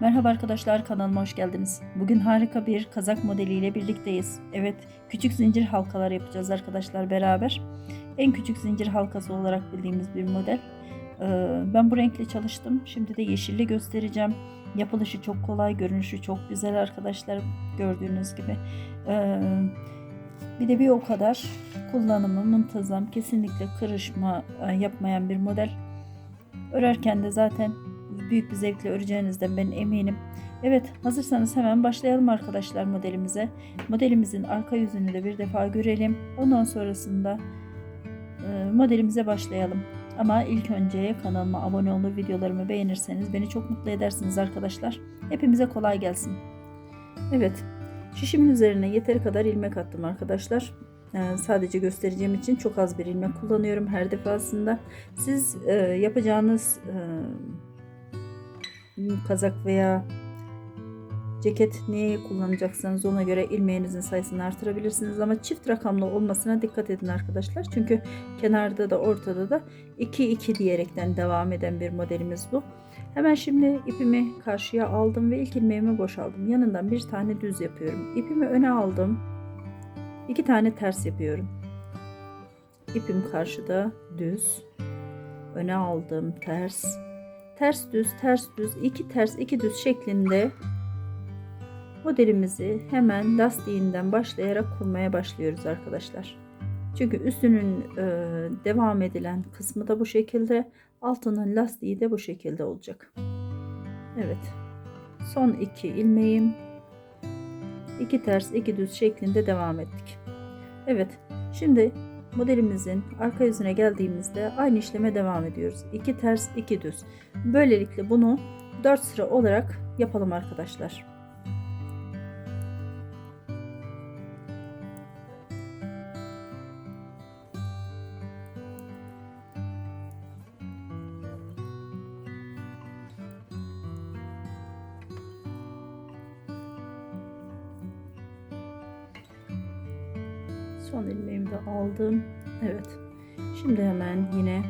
Merhaba arkadaşlar kanalıma hoş geldiniz. Bugün harika bir kazak modeliyle birlikteyiz. Evet küçük zincir halkalar yapacağız arkadaşlar beraber. En küçük zincir halkası olarak bildiğimiz bir model. Ee, Ben bu renkle çalıştım. Şimdi de yeşilli göstereceğim. Yapılışı çok kolay, görünüşü çok güzel arkadaşlar gördüğünüz gibi. Ee, Bir de bir o kadar kullanımı muntazam, kesinlikle kırışma e, yapmayan bir model. Örerken de zaten büyük bir zevkle öreceğinizden ben eminim. Evet hazırsanız hemen başlayalım arkadaşlar modelimize. Modelimizin arka yüzünü de bir defa görelim. Ondan sonrasında e, modelimize başlayalım. Ama ilk önce kanalıma abone olup videolarımı beğenirseniz beni çok mutlu edersiniz arkadaşlar. Hepimize kolay gelsin. Evet şişimin üzerine yeteri kadar ilmek attım arkadaşlar. Ee, sadece göstereceğim için çok az bir ilmek kullanıyorum her defasında. Siz e, yapacağınız e, kazak veya ceket neye kullanacaksanız ona göre ilmeğinizin sayısını artırabilirsiniz ama çift rakamlı olmasına dikkat edin arkadaşlar. Çünkü kenarda da ortada da 2 2 diyerekten devam eden bir modelimiz bu. Hemen şimdi ipimi karşıya aldım ve ilk ilmeğimi boşaldım. Yanından bir tane düz yapıyorum. İpimi öne aldım. iki tane ters yapıyorum. İpim karşıda düz. Öne aldım ters ters düz ters düz iki ters iki düz şeklinde modelimizi hemen lastiğinden başlayarak kurmaya başlıyoruz arkadaşlar. Çünkü üstünün e, devam edilen kısmı da bu şekilde altının lastiği de bu şekilde olacak. Evet son iki ilmeğim iki ters iki düz şeklinde devam ettik. Evet şimdi modelimizin arka yüzüne geldiğimizde aynı işleme devam ediyoruz. 2 ters 2 düz. Böylelikle bunu 4 sıra olarak yapalım arkadaşlar. Şimdi hemen yine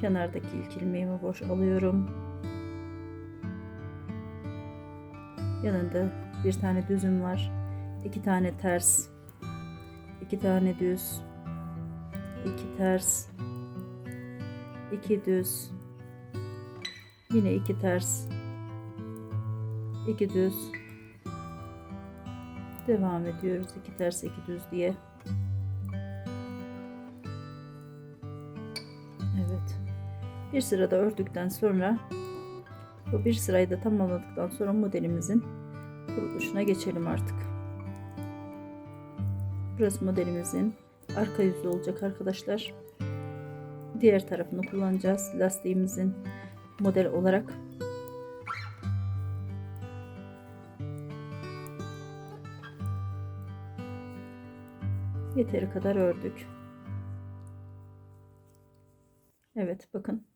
kenardaki ilk ilmeğimi boş alıyorum. Yanında bir tane düzüm var. iki tane ters. iki tane düz. iki ters. iki düz. Yine iki ters. iki düz devam ediyoruz iki ters iki düz diye bir sırada ördükten sonra bu bir sırayı da tamamladıktan sonra modelimizin kuruluşuna geçelim artık burası modelimizin arka yüzü olacak arkadaşlar diğer tarafını kullanacağız lastiğimizin model olarak yeteri kadar ördük. Evet bakın.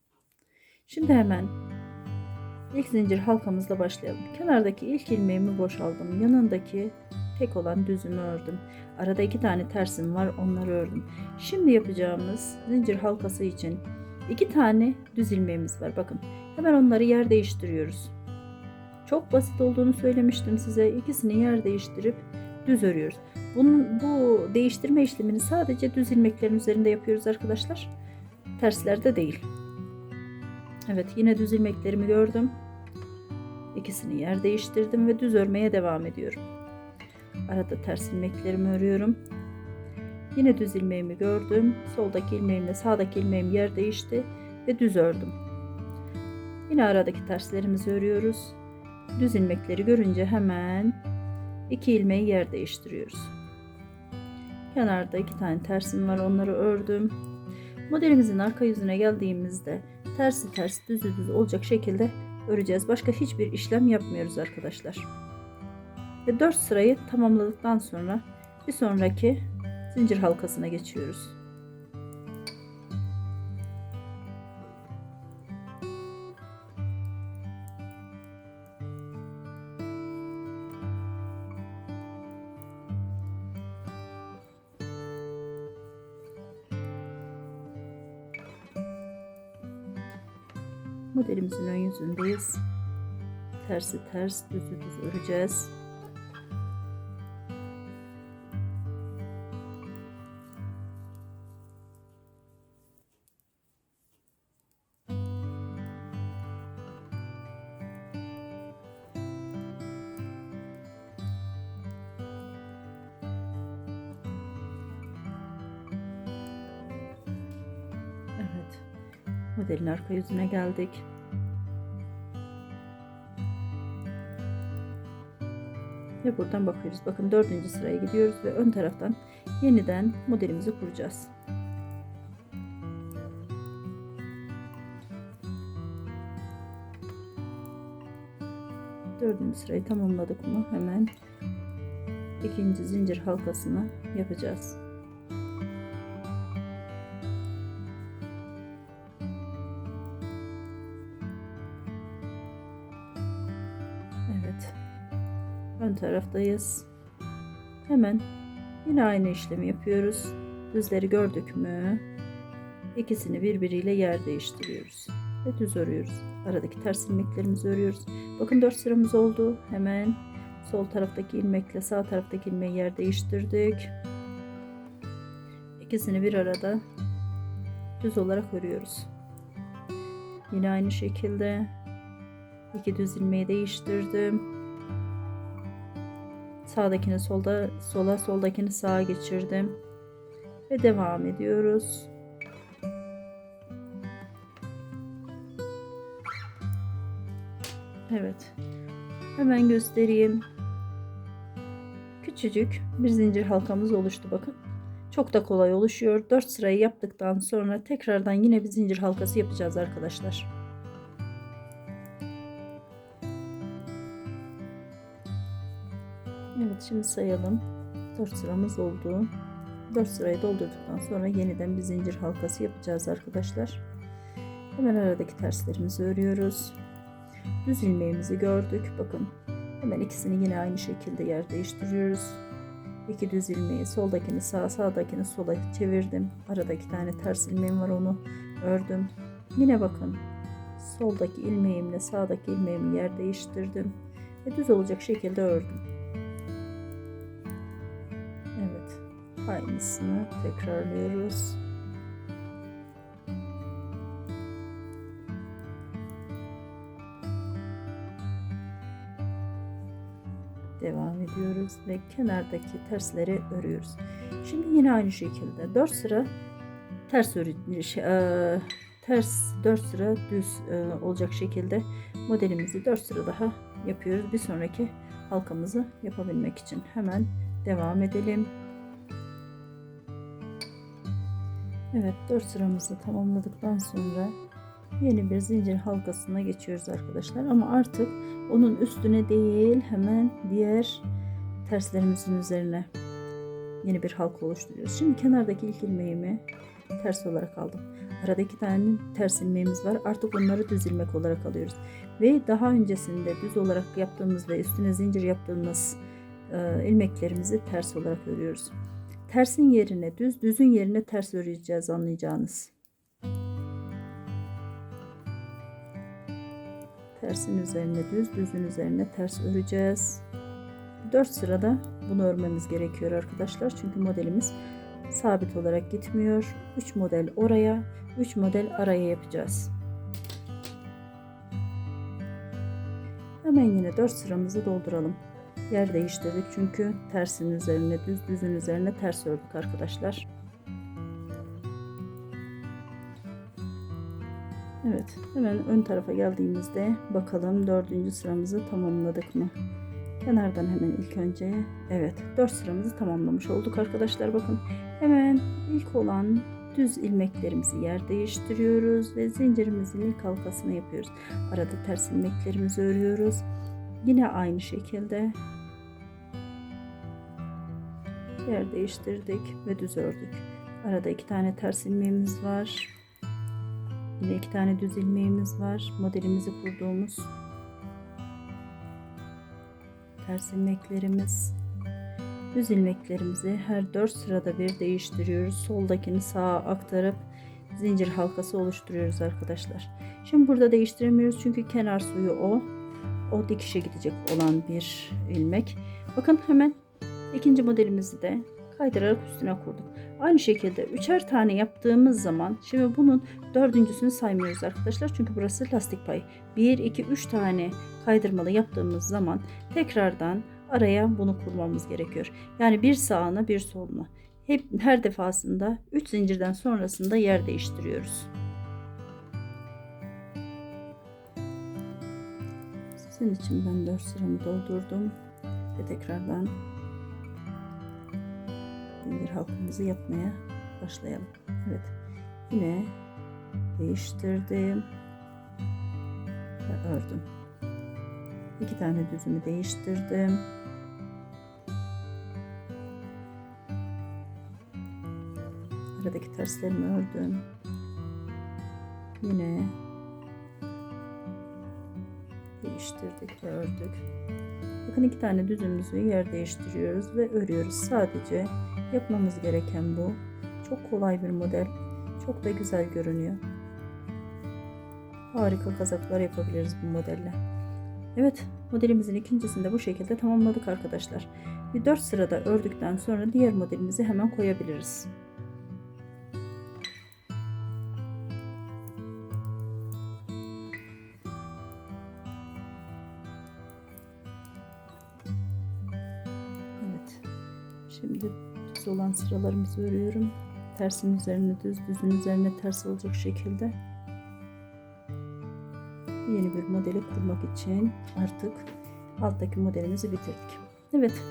Şimdi hemen ilk zincir halkamızla başlayalım. Kenardaki ilk ilmeğimi boşaldım. Yanındaki tek olan düzümü ördüm. Arada iki tane tersim var onları ördüm. Şimdi yapacağımız zincir halkası için iki tane düz ilmeğimiz var. Bakın hemen onları yer değiştiriyoruz. Çok basit olduğunu söylemiştim size. İkisini yer değiştirip düz örüyoruz. Bunun, bu değiştirme işlemini sadece düz ilmeklerin üzerinde yapıyoruz arkadaşlar. Terslerde değil. Evet yine düz ilmeklerimi gördüm. İkisini yer değiştirdim ve düz örmeye devam ediyorum. Arada ters ilmeklerimi örüyorum. Yine düz ilmeğimi gördüm. Soldaki ilmeğimle sağdaki ilmeğim yer değişti ve düz ördüm. Yine aradaki terslerimizi örüyoruz. Düz ilmekleri görünce hemen iki ilmeği yer değiştiriyoruz. Kenarda iki tane tersim var onları ördüm. Modelimizin arka yüzüne geldiğimizde tersi ters düzü düz olacak şekilde öreceğiz. Başka hiçbir işlem yapmıyoruz arkadaşlar. Ve 4 sırayı tamamladıktan sonra bir sonraki zincir halkasına geçiyoruz. Modelimizin ön yüzündeyiz. tersi ters düzü düz öreceğiz. Modelin arka yüzüne geldik. Ve buradan bakıyoruz. Bakın dördüncü sıraya gidiyoruz ve ön taraftan yeniden modelimizi kuracağız. Dördüncü sırayı tamamladık mı hemen ikinci zincir halkasını yapacağız. Ön taraftayız. Hemen yine aynı işlemi yapıyoruz. Düzleri gördük mü? İkisini birbiriyle yer değiştiriyoruz. Ve düz örüyoruz. Aradaki ters ilmeklerimizi örüyoruz. Bakın 4 sıramız oldu. Hemen sol taraftaki ilmekle sağ taraftaki ilmeği yer değiştirdik. İkisini bir arada düz olarak örüyoruz. Yine aynı şekilde iki düz ilmeği değiştirdim. Sağdakini solda sola, soldakini sağa geçirdim. Ve devam ediyoruz. Evet. Hemen göstereyim. Küçücük bir zincir halkamız oluştu bakın. Çok da kolay oluşuyor. 4 sırayı yaptıktan sonra tekrardan yine bir zincir halkası yapacağız arkadaşlar. Evet şimdi sayalım. 4 sıramız oldu. 4 sırayı doldurduktan sonra yeniden bir zincir halkası yapacağız arkadaşlar. Hemen aradaki terslerimizi örüyoruz. Düz ilmeğimizi gördük. Bakın hemen ikisini yine aynı şekilde yer değiştiriyoruz. İki düz ilmeği soldakini sağa sağdakini sola çevirdim. Arada iki tane ters ilmeğim var onu ördüm. Yine bakın soldaki ilmeğimle sağdaki ilmeğimi yer değiştirdim. Ve düz olacak şekilde ördüm. Aynısını tekrarlıyoruz. Devam ediyoruz ve kenardaki tersleri örüyoruz. Şimdi yine aynı şekilde 4 sıra ters örü şey, e, ters 4 sıra düz e, olacak şekilde modelimizi 4 sıra daha yapıyoruz. Bir sonraki halkamızı yapabilmek için hemen devam edelim. Evet 4 sıramızı tamamladıktan sonra yeni bir zincir halkasına geçiyoruz arkadaşlar. Ama artık onun üstüne değil hemen diğer terslerimizin üzerine yeni bir halka oluşturuyoruz. Şimdi kenardaki ilk ilmeğimi ters olarak aldım. Arada iki tane ters ilmeğimiz var. Artık onları düz ilmek olarak alıyoruz. Ve daha öncesinde düz olarak yaptığımız ve üstüne zincir yaptığımız e, ilmeklerimizi ters olarak örüyoruz. Tersin yerine düz, düzün yerine ters öreceğiz anlayacağınız. Tersin üzerine düz, düzün üzerine ters öreceğiz. 4 sırada bunu örmemiz gerekiyor arkadaşlar. Çünkü modelimiz sabit olarak gitmiyor. 3 model oraya, 3 model araya yapacağız. Hemen yine 4 sıramızı dolduralım. Yer değiştirdik çünkü tersin üzerine düz, düzün üzerine ters ördük arkadaşlar. Evet, hemen ön tarafa geldiğimizde bakalım dördüncü sıramızı tamamladık mı? Kenardan hemen ilk önce, evet 4 sıramızı tamamlamış olduk arkadaşlar. Bakın hemen ilk olan düz ilmeklerimizi yer değiştiriyoruz ve zincirimizin ilk halkasını yapıyoruz. Arada ters ilmeklerimizi örüyoruz. Yine aynı şekilde yer değiştirdik ve düz ördük. Arada iki tane ters ilmeğimiz var. Yine iki tane düz ilmeğimiz var. Modelimizi kurduğumuz ters ilmeklerimiz. Düz ilmeklerimizi her 4 sırada bir değiştiriyoruz. Soldakini sağa aktarıp zincir halkası oluşturuyoruz arkadaşlar. Şimdi burada değiştiremiyoruz çünkü kenar suyu o. o dikişe gidecek olan bir ilmek. Bakın hemen ikinci modelimizi de kaydırarak üstüne kurduk. Aynı şekilde üçer tane yaptığımız zaman şimdi bunun dördüncüsünü saymıyoruz arkadaşlar. Çünkü burası lastik payı. 1, 2, 3 tane kaydırmalı yaptığımız zaman tekrardan araya bunu kurmamız gerekiyor. Yani bir sağına bir soluna. Hep her defasında 3 zincirden sonrasında yer değiştiriyoruz. Sizin için ben 4 sıramı doldurdum ve tekrardan zincir halkamızı yapmaya başlayalım. Evet. Yine değiştirdim ve ördüm. İki tane düzümü değiştirdim. Aradaki terslerimi ördüm. Yine değiştirdik ve ördük. Bakın iki tane düzümüzü yer değiştiriyoruz ve örüyoruz. Sadece yapmamız gereken bu. Çok kolay bir model. Çok da güzel görünüyor. Harika kazaklar yapabiliriz bu modelle. Evet modelimizin ikincisini de bu şekilde tamamladık arkadaşlar. Bir 4 sırada ördükten sonra diğer modelimizi hemen koyabiliriz. Olan sıralarımızı örüyorum. Tersin üzerine düz, düzün üzerine ters olacak şekilde yeni bir modeli kurmak için artık alttaki modelimizi bitirdik. Evet.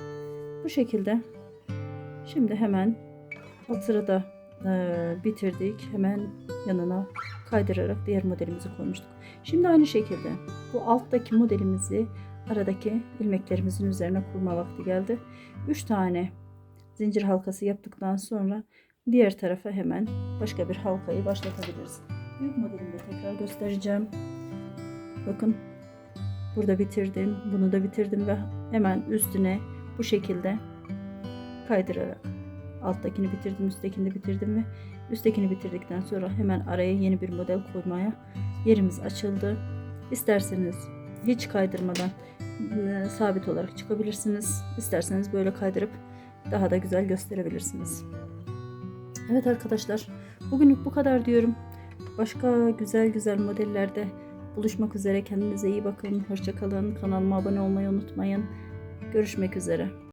Bu şekilde şimdi hemen alt sırada e, bitirdik. Hemen yanına kaydırarak diğer modelimizi koymuştuk. Şimdi aynı şekilde bu alttaki modelimizi aradaki ilmeklerimizin üzerine kurma vakti geldi. 3 tane zincir halkası yaptıktan sonra diğer tarafa hemen başka bir halkayı başlatabiliriz. Büyük modelimi de tekrar göstereceğim. Bakın burada bitirdim. Bunu da bitirdim ve hemen üstüne bu şekilde kaydırarak alttakini bitirdim, üsttekini de bitirdim ve üsttekini bitirdikten sonra hemen araya yeni bir model koymaya yerimiz açıldı. İsterseniz hiç kaydırmadan e, sabit olarak çıkabilirsiniz. İsterseniz böyle kaydırıp daha da güzel gösterebilirsiniz. Evet arkadaşlar, bugünlük bu kadar diyorum. Başka güzel güzel modellerde buluşmak üzere. Kendinize iyi bakın. Hoşçakalın. Kanalıma abone olmayı unutmayın. Görüşmek üzere.